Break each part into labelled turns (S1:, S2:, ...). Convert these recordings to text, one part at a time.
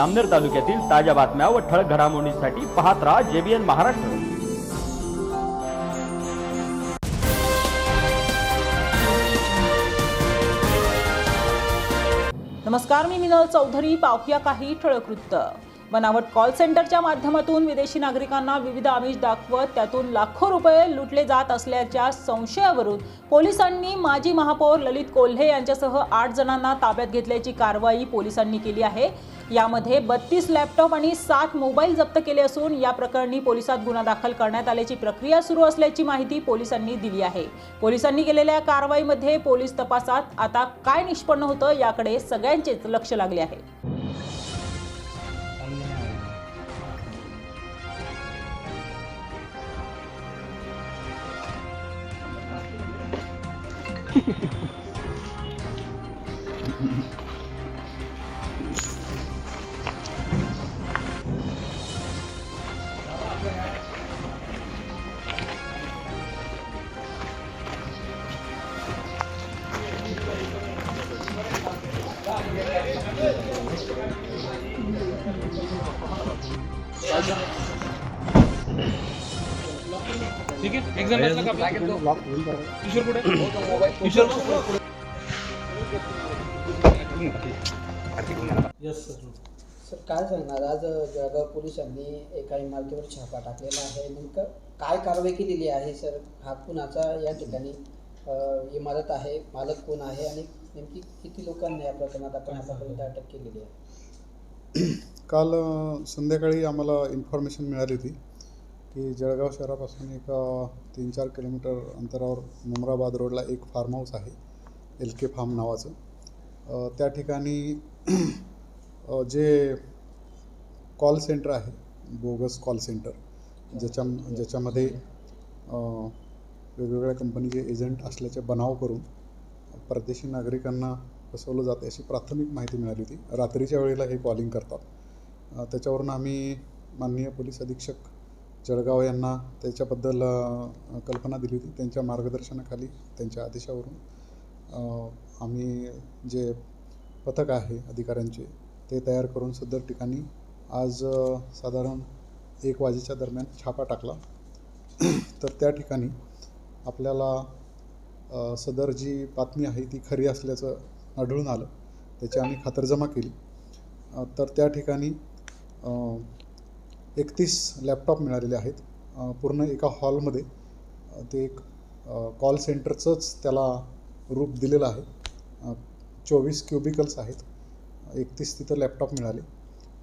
S1: अमनेर तालुक्यातील ताज्या बातम्या व ठळक घडामोडींसाठी पाहत राहा जेबीएन महाराष्ट्र.
S2: नमस्कार मी मिनल चौधरी. पाहूया काही ठळक वृत्त. बनावट कॉल सेंटरच्या माध्यमातून विदेशी नागरिकांना विविध आमिष दाखवत त्यातून लाखो रुपये लुटले जात असल्याच्या संशयावरून पोलिसांनी माजी महापौर ललित कोल्हे यांच्यासह आठ जणांना ताब्यात घेतल्याची कारवाई पोलिसांनी केली आहे. यामध्ये बत्तीस लॅपटॉप आणि सात मोबाईल जप्त केले असून या प्रकरणी पोलिसात गुन्हा दाखल करण्यात आल्याची प्रक्रिया सुरू असल्याची माहिती पोलिसांनी दिली आहे. पोलिसांनी केलेल्या कारवाईमध्ये पोलीस तपासात आता काय निष्पन्न होतं याकडे सगळ्यांचेच लक्ष लागले आहे.
S3: ठीक आहे एक्झाम बसला का आपला? किशोर कुठे? किशोर
S4: सर काय सांगणार? आज जळगाव पोलिसांनी एका इमारतीवर छापा टाकलेला आहे. नेमकं काय कारवाई केलेली आहे सर हा कुणाचा या ठिकाणी इमारत आहे? मालक कोण आहे? आणि नेमकी किती लोकांनी या प्रकरणात आपण आतापर्यंत अटक केलेली आहे?
S5: काल संध्याकाळी आम्हाला इन्फॉर्मेशन मिळाली होती की जळगाव शहरापासून एक तीन चार किलोमीटर अंतरावर मुमराबाद रोडला एक फार्म हाऊस आहे एल के फार्म नावाचं. त्या ठिकाणी जे कॉल सेंटर आहे बोगस कॉल सेंटर ज्याच्या ज्याच्यामध्ये वेगवेगळ्या कंपनीचे एजंट असल्याचे बनाव करून परदेशी नागरिकांना फसवलं जाते अशी प्राथमिक माहिती मिळाली होती रात्रीच्या वेळेला हे कॉलिंग करतात. त्याच्यावरून आम्ही माननीय पोलीस अधीक्षक जळगाव यांना त्याच्याबद्दल कल्पना दिली होती. त्यांच्या मार्गदर्शनाखाली त्यांच्या आदेशावरून आम्ही जे पथक आहे अधिकाऱ्यांचे ते तयार करून सदर ठिकाणी आज साधारण एक वाजेच्या दरम्यान छापा टाकला. तर त्या ठिकाणी आपल्याला सदर जी बातमी आहे ती खरी असल्याचं आढळून आलं. त्याची आम्ही खातरजमा केली. तर त्या ठिकाणी एकतीस लॅपटॉप मिळालेले आहेत. पूर्ण एका हॉलमध्ये ते एक कॉल सेंटरचंच त्याला रूप दिलेलं आहे. चोवीस क्युबिकल्स आहेत. एकतीस तिथं लॅपटॉप मिळाले.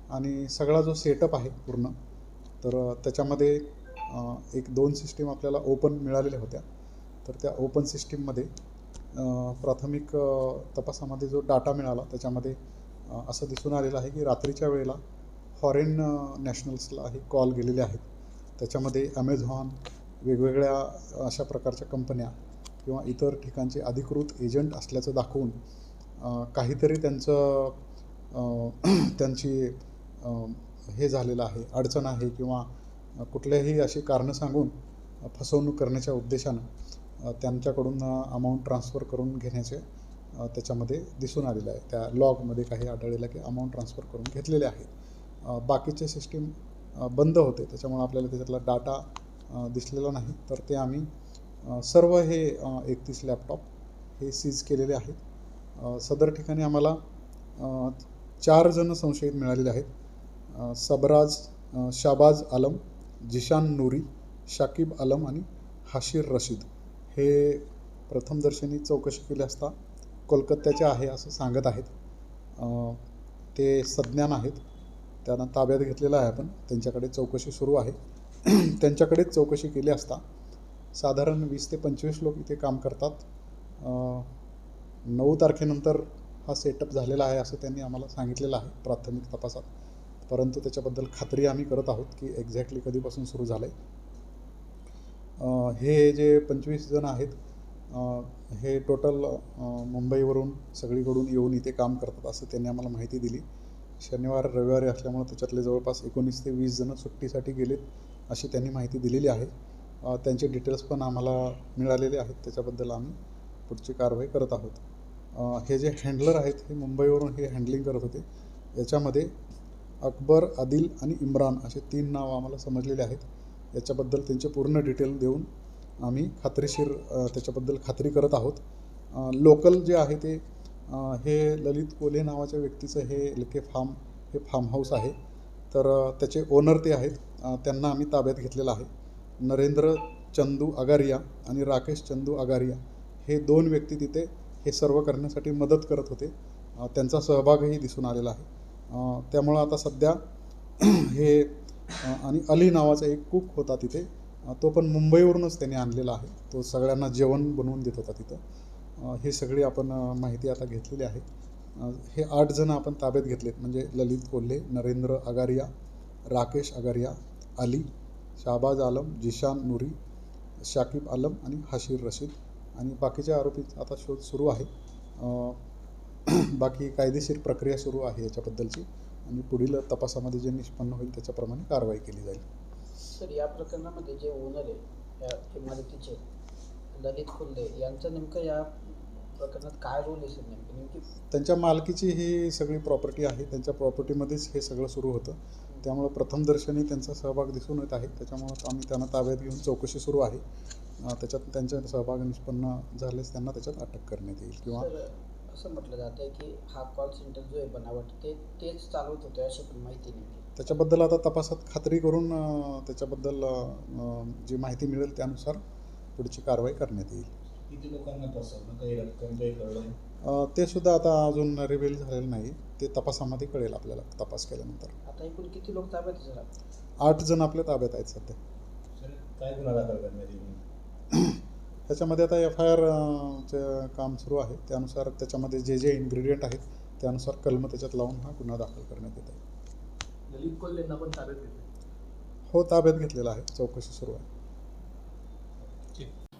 S5: आणि सगळा जो सेटअप आहे पूर्ण तर त्याच्यामध्ये एक दोन सिस्टीम आपल्याला ओपन मिळालेल्या होत्या. तर त्या ओपन सिस्टीममध्ये प्राथमिक तपासामध्ये जो डाटा मिळाला त्याच्यामध्ये असं दिसून आलेलं आहे की रात्रीच्या वेळेला फॉरेन नॅशनल्सला हे कॉल गेलेले आहेत. त्याच्यामध्ये ॲमेझॉन वेगवेगळ्या अशा प्रकारच्या कंपन्या किंवा इतर ठिकाणचे अधिकृत एजंट असल्याचं दाखवून काहीतरी त्यांचं त्यांची हे झालेलं आहे अडचण आहे किंवा कुठल्याही अशी कारणं सांगून फसवणूक करण्याच्या उद्देशानं त्यांच्याकडून अमाऊंट ट्रान्सफर करून घेण्याचे त्याच्यामध्ये दिसून आलेलं आहे. त्या लॉगमध्ये काही आढळलेलं की अमाऊंट ट्रान्सफर करून घेतलेले आहेत. बाकीचे सिस्टीम बंद होते. त्याच्यामुळे आपल्याला त्याच्यातला डाटा दिसलेला नाही. तर ते आम्ही सर्व हे एकतीस लॅपटॉप हे सीज केलेले आहेत. सदर ठिकाणी आम्हाला चार जण संशयित मिळालेले आहेत. सबराज शाबाज आलम जिशान नूरी शाकिब आलम आणि हाशीर रशीद. हे प्रथमदर्शनी चौकशी केली असता कोलकात्याचे आहे असं सांगत आहेत. ते सज्ञान आहेत. त्यांना ताब्यात घेतलेला आहे आपण. त्यांच्याकडे चौकशी सुरू आहे. त्यांच्याकडेच चौकशी केली असता साधारण वीस ते पंचवीस लोक इथे काम करतात. नऊ तारखेनंतर हा सेटअप झालेला आहे असं त्यांनी आम्हाला सांगितलेलं आहे प्राथमिक तपासात. परंतु त्याच्याबद्दल खात्री आम्ही करत आहोत की एक्झॅक्टली कधीपासून सुरू झालं आहे हे जे पंचवीस जण आहेत हे टोटल मुंबईवरून सगळीकडून येऊन इथे काम करतात असं त्यांनी आम्हाला माहिती दिली. शनिवार रविवारी असल्यामुळे त्याच्यातले जवळपास एकोणीस ते वीस जणं सुट्टीसाठी गेलेत अशी त्यांनी माहिती दिलेली आहे. त्यांचे डिटेल्स पण आम्हाला मिळालेले आहेत. त्याच्याबद्दल आम्ही पुढची कारवाई करत आहोत. हे जे हँडलर आहेत हे मुंबईवरून हे हँडलिंग करत होते. याच्यामध्ये अकबर आदिल आणि इम्रान असे तीन नाव आम्हाला समजलेले आहेत. याच्याबद्दल त्यांचे पूर्ण डिटेल देऊन आम्ही खात्रीशीर त्याच्याबद्दल खात्री करत आहोत. लोकल जे आहे ते हे ललित कोल्हे नावाच्या व्यक्तीचं हे एल के फार्म हे फार्म हाऊस आहे. तर त्याचे ओनर ते आहेत. त्यांना आम्ही ताब्यात घेतलेलं आहे. नरेंद्र चंदू अगारिया आणि राकेश चंदू अगारिया हे दोन व्यक्ती तिथे हे सर्व करण्यासाठी मदत करत होते. त्यांचा सहभागही दिसून आलेला आहे. त्यामुळं आता सध्या हे आणि अली नावाचा एक कुक होता तिथे. तो पण मुंबईवरूनच त्याने आणलेला आहे. तो सगळ्यांना जेवण बनवून देत होता तिथं. हे सगळी आपण माहिती आता घेतलेली आहे. हे आठ जण आपण ताब्यात घेतलेत. म्हणजे ललित कोल्हे नरेंद्र अगारिया राकेश अगारिया अली शाहबाज आलम जिशान नुरी शाकिब आलम आणि हाशीर रशीद. आणि बाकीच्या आरोपी आता शोध सुरू आहे. बाकी कायदेशीर प्रक्रिया सुरू आहे याच्याबद्दलची. आणि पुढील तपासामध्ये जे निष्पन्न होईल त्याच्याप्रमाणे कारवाई केली जाईल.
S4: सर या प्रकरणामध्ये जे ओनर आहे इमारतीचे ललित खुल्ले यांचं नेमकं या प्रकरणात काय रोल आहे सर नेमकं? नेमकी
S5: त्यांच्या मालकीची ही सगळी प्रॉपर्टी आहे. त्यांच्या प्रॉपर्टीमध्येच हे सगळं सुरू होतं. त्यामुळं प्रथमदर्शनी त्यांचा सहभाग दिसून येत आहे. त्याच्यामुळं आम्ही त्यांना ताब्यात घेऊन चौकशी सुरू आहे. त्याच्यात त्यांचा सहभाग निष्पन्न झाल्यास त्यांना त्याच्यात अटक करण्यात येईल किंवा
S4: असं म्हटलं जातं आहे की हा कॉल सेंटर जो आहे बनावट ते तेच चालवत होते अशी पण माहिती नाही.
S5: त्याच्याबद्दल आता तपासात खात्री करून त्याच्याबद्दल जी माहिती मिळेल त्यानुसार पुढची कारवाई करण्यात येईल.
S6: किती लोकांना फसवलं काही रक्कम काही कळलं
S5: अ, ते सुद्धा आता अजून रिव्हील झालेलं नाही. ते तपासामध्ये कळेल आपल्याला तपास केल्यानंतर.
S4: आता एकूण किती लोक ताब्यात आहे सर?
S5: आठ जण आपल्या ताब्यात आहेत सध्या.
S6: सर काय गुन्हा दाखल करण्यात येईल?
S5: त्याच्यामध्ये आता एफ आय आरचं काम सुरू आहे. त्यानुसार त्याच्यामध्ये जे जे इन्ग्रेडियंट आहेत त्यानुसार कलम त्याच्यात लावून हा गुन्हा दाखल करण्यात येत आहे.
S3: ललित कोल्हेंना पण ताब्यात घेतलं
S5: हो ताब्यात घेतलेला आहे. चौकशी सुरू आहे.